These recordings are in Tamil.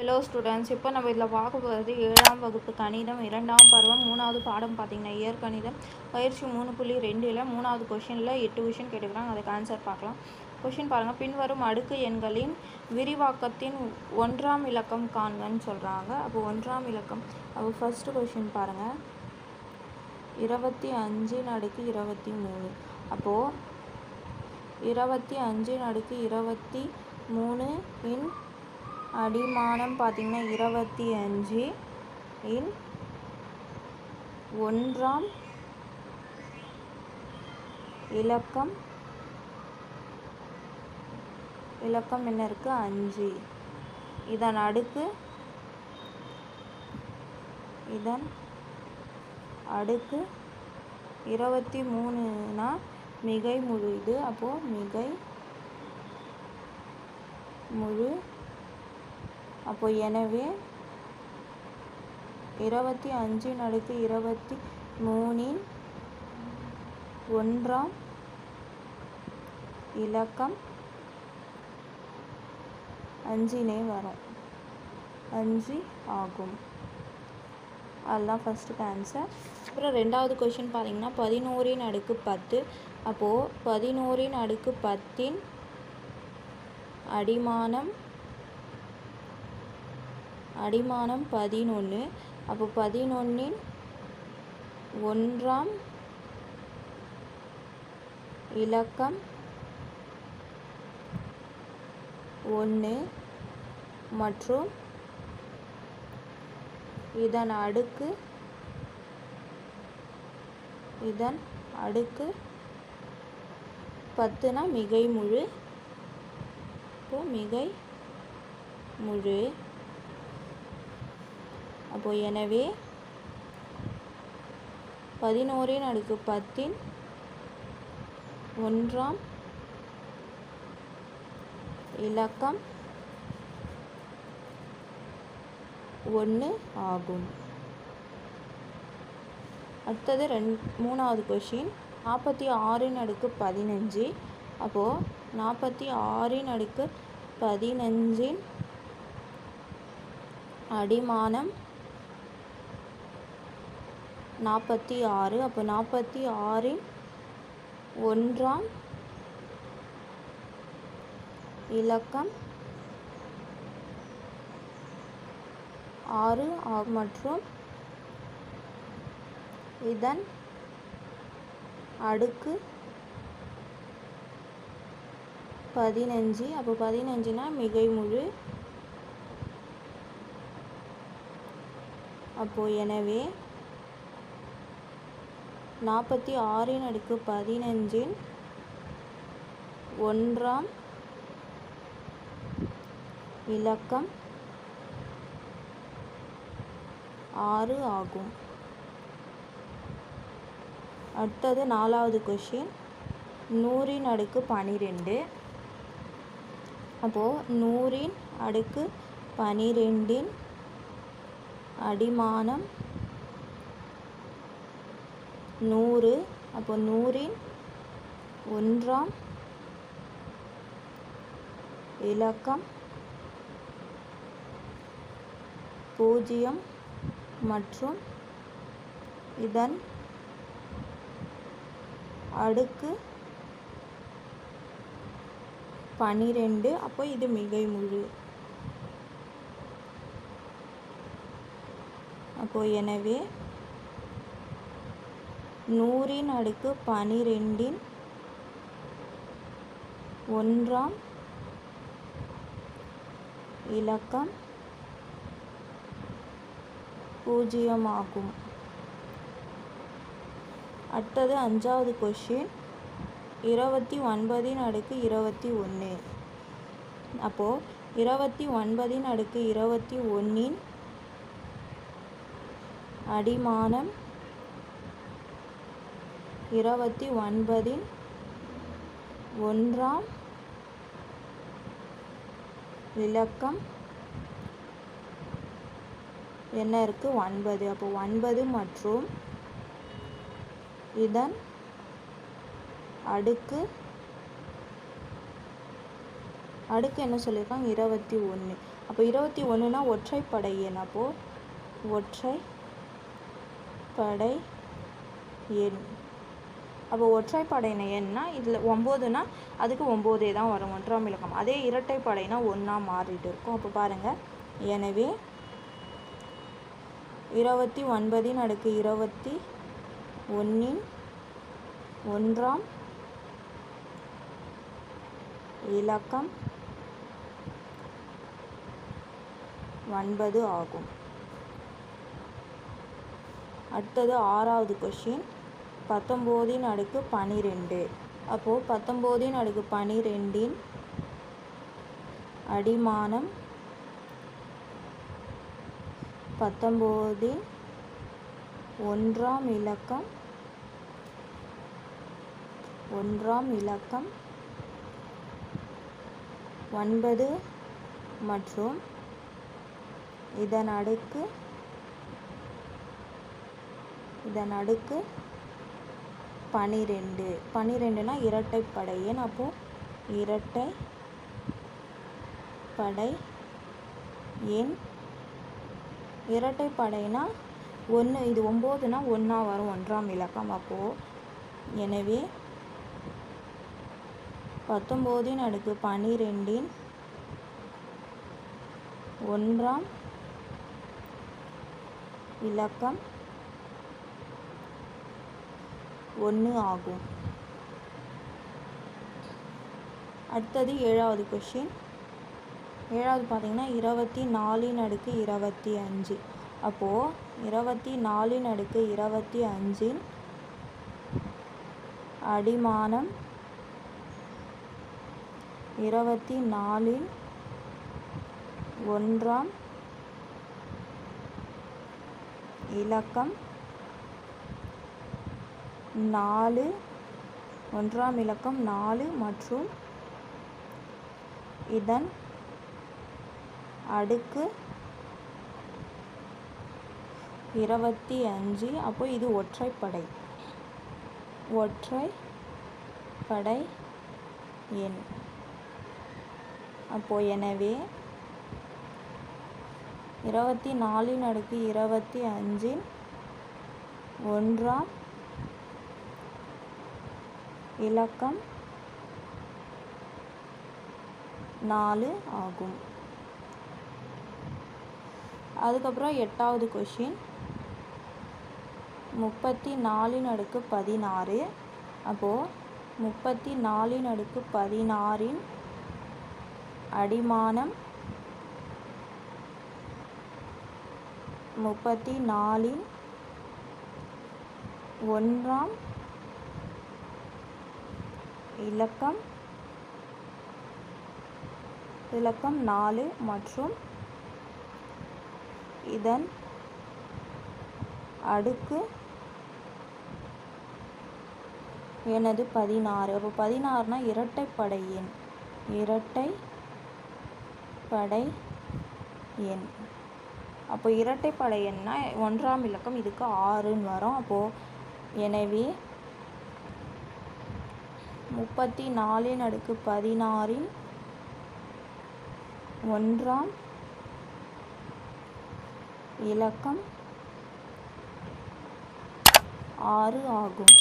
ஹலோ ஸ்டூடெண்ட்ஸ் இப்போ நம்ம இதில் பார்க்க போகிறது ஏழாம் வகுப்பு கணிதம் இரண்டாம் பருவம் மூணாவது பாடம் பார்த்தீங்கன்னா இயற்கணிதம் பயிற்சி மூணு புள்ளி ரெண்டில் மூணாவது கொஷினில் எட்டு கொஷின் கேட்டுக்கிறாங்க. அதுக்கு ஆன்சர் பார்க்கலாம். கொஷின் பாருங்கள் பின்வரும் அடுக்கு எண்களின் விரிவாக்கத்தின் ஒன்றாம் இலக்கம் காண்கன்னு சொல்கிறாங்க அப்போ ஒன்றாம் இலக்கம். அப்போ ஃபஸ்ட்டு கொஷின் பாருங்கள் இருபத்தி அஞ்சின் அடுக்கு இருபத்தி மூணு. அப்போது இருபத்தி அஞ்சின் அடுக்கு இருபத்தி மூணு இன் அடிமானம் பார்த்திங்கன்னா இருபத்தி அஞ்சு இன் ஒன்றாம் இலக்கம் இலக்கம் என்ன இருக்குது அஞ்சு. இதன் அடுக்கு இதன் அடுக்கு இருபத்தி மூணுனா மிகை முழு இது. அப்போது மிகை முழு அப்போ எனவே இருபத்தி அஞ்சின் அடுக்கு இருபத்தி மூணின் ஒன்றாம் இலக்கம் அஞ்சினே வரும். அஞ்சு ஆகும். அதுதான் ஃபஸ்ட்டுக்கு ஆன்சர் அப்புறம் ரெண்டாவது கொஷின் பார்த்தீங்கன்னா பதினோரின் அடுக்கு பத்து. அப்போது பதினோரின் அடுக்கு பத்தின் அடிமானம் அடிமானம் பதினொன்று அப்போ பதினொன்றின் ஒன்றாம் இலக்கம் ஒன்று மற்றும் இதன் அடுக்கு இதன் அடுக்கு பத்துனா மிகை முழு இப்போ மிகை முழு அப்போ எனவே பதினோரின் அடுக்கு பத்தின் ஒன்றாம் இலக்கம் ஒன்று ஆகும். அடுத்தது ரெண் மூணாவது கொஷின் நாற்பத்தி ஆறின் அடுக்கு பதினஞ்சு. அப்போது நாற்பத்தி ஆறின் அடுக்கு பதினஞ்சின் அடிமானம் நாற்பத்தி ஆறு. அப்போ நாற்பத்தி ஆறின் ஒன்றாம் இலக்கம் ஆறு மற்றும் இதன் அடுக்கு பதினஞ்சு அப்போ பதினஞ்சுனா மிகை முழு அப்போது எனவே நாற்பத்தி ஆறின் அடுக்கு பதினஞ்சின் ஒன்றாம் இலக்கம் ஆறு ஆகும். அடுத்தது நாலாவது கொஷின் நூறின் அடுக்கு பனிரெண்டு. அப்போது நூறின் அடுக்கு பனிரெண்டின் அடிமானம் நூறு. அப்போ நூறின் ஒன்றாம் இலக்கம் பூஜ்ஜியம் மற்றும் இதன் அடுக்கு பனிரெண்டு. அப்போ இது மிகை முழு. அப்போ எனவே நூறின் அடுக்கு பனிரெண்டின் ஒன்றாம் இலக்கம் பூஜ்ஜியம் ஆகும் அடுத்தது அஞ்சாவது கொஷின் இருபத்தி ஒன்பதின் அடுக்கு இருபத்தி ஒன்று. அப்போது இருபத்தி ஒன்பதின் அடுக்கு இருபத்தி ஒன்றின் அடிமானம் இருபத்தி ஒன்பதின் ஒன்றாம் இலக்கம் என்ன இருக்குது ஒன்பது. அப்போ ஒன்பது மற்றும் இதன் அடுக்கு அடுக்கு என்ன சொல்லியிருக்காங்க? இருபத்தி ஒன்று. அப்போ இருபத்தி ஒன்றுனா ஒற்றைப்படை எண். அப்போது ஒற்றை படை எண். அப்போ ஒற்றைப்படை எண்ணா இதில் ஒம்போதுனா அதுக்கு ஒம்போதே தான் வரும் ஒன்றாம் இலக்கம் அதே இரட்டைப்படைனா ஒன்றா மாறிட்டு இருக்கும். அப்போ பாருங்கள் எனவே இருபத்தி ஒன்பதின் அடுக்கு இருபத்தி ஒன்றின் ஒன்றாம் இலக்கம் ஒன்பது ஆகும். அடுத்தது ஆறாவது கொஷின் பத்தொம்போதின் அடுக்கு பனிரெண்டு. அப்போது பத்தொம்போதின் அடுக்கு பனிரெண்டின் அடிமானம் பத்தொம்போதின் ஒன்றாம் இலக்கம் ஒன்றாம் இலக்கம் ஒன்பது மற்றும் இதன் அடுக்கு இதன் அடுக்கு பனிரெண்டு. பனிரெண்டுனா இரட்டைப்படை ஏன் அப்போது இரட்டை படை எண் இரட்டைப்படைனா ஒன்று இது ஒம்போதுனா ஒன்றா வரும் ஒன்றாம் இலக்கம். அப்போது எனவே பத்தொம்போதின் அடுக்கு பனிரெண்டின் ஒன்றாம் இலக்கம். ஒன்று ஆகும். அடுத்தது ஏழாவது கொஷின் ஏழாவது பார்த்தீங்கன்னா இருபத்தி நாலின் அடுக்கு இருபத்தி அஞ்சு. அப்போது இருபத்தி நாலின் அடுக்கு இருபத்தி அஞ்சின் அடிமானம் இருபத்தி நாலின் ஒன்றாம் இலக்கம் நாலு ஒன்றாம் இலக்கம் நாலு மற்றும் இதன் அடுக்கு இருபத்தி அஞ்சு. அப்போ இது ஒற்றைப்படை. ஒற்றை படை எண். அப்போ எனவே இருபத்தி நாலின் அடுக்கு இருபத்தி அஞ்சின் ஒன்றாம் இலக்கம் நாலு ஆகும். அதுக்கப்புறம் எட்டாவது கொஷின் முப்பத்தி நாலின் அடுக்கு பதினாறு. அப்போது முப்பத்தி நாலின் அடுக்கு பதினாறின் அடிமானம் முப்பத்தி நாலின் ஒன்றாம் இலக்கம். இலக்கம் நாலு மற்றும் இதன் அடுக்கு எனது பதினாறு. அப்போ பதினாறுனா இரட்டைப்படை எண். இரட்டை படை எண். அப்போ இரட்டைப்படை எண்ணால் ஒன்றாம் இலக்கம் இதுக்கு ஆறுன்னு வரும். அப்போது எனவே முப்பத்தி நாலின் அடுக்கு பதினாறின் ஒன்றாம் இலக்கம் ஆறு ஆகும்.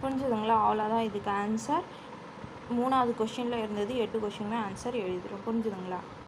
புரிஞ்சுதுங்களா? அவ்வளோதான் இதுக்கு ஆன்சர் மூணாவது கொஷினில் இருந்தது எட்டு கொஷினுமே ஆன்சர் எழுதிடும் புரிஞ்சுதுங்களா?